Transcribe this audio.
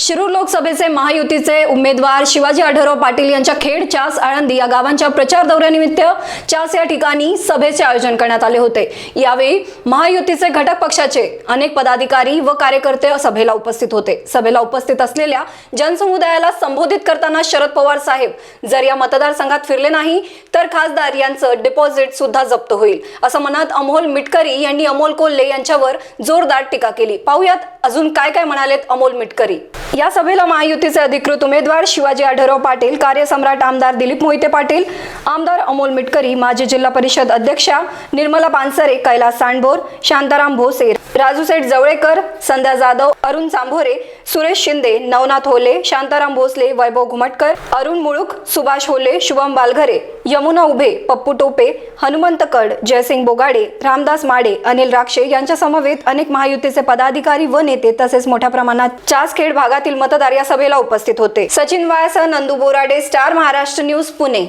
शिरूर लोकसभेचे महायुतीचे उमेदवार शिवाजी आढराव पाटील यांच्या खेड चास आळंदी या गावांच्या प्रचार दौऱ्यानिमित्त चास या ठिकाणी सभेचे आयोजन करण्यात आले होते. यावेळी महायुतीचे घटक पक्षाचे अनेक पदाधिकारी व कार्यकर्ते सभेला उपस्थित होते. सभेला उपस्थित असलेल्या जनसमुदायाला संबोधित करताना शरद पवार साहेब जर या मतदारसंघात फिरले नाही तर खासदार यांचं डिपॉझिट सुद्धा जप्त होईल असं म्हणत अमोल मिटकरी यांनी अमोल कोल्हे यांच्यावर जोरदार टीका केली. पाहुयात अजून काय काय म्हणालेत अमोल मिटकरी. या सभेला महायुतीचे अधिकृत उमेदवार शिवाजी आढराव पाटील कार्यसम्राट आमदार दिलीप मोहिते पाटील आमदार अमोल मिटकरी माजी जिल्हा परिषद अध्यक्षा निर्मला पानसरे कैलास सांडभोर शांताराम भोसे राजू सेठ जवळेकर संध्या जाधव अरुण चांभोरे सुरेश शिंदे नवनाथ होले शांताराम भोसले वैभव घुमटकर अरुण मुळुक सुभाष होले शुभम बालघरे यमुना उभे पप्पू टोपे हनुमंत कड जयसिंग बोगाडे रामदास माडे अनिल राक्षे यांच्या समवेत अनेक महायुतीचे पदाधिकारी व नेते तसेच मोठ्या प्रमाणात चासखेड भागातील मतदार या सभेला उपस्थित होते. सचिन वायासह नंदू बोराडे स्टार महाराष्ट्र न्यूज पुणे.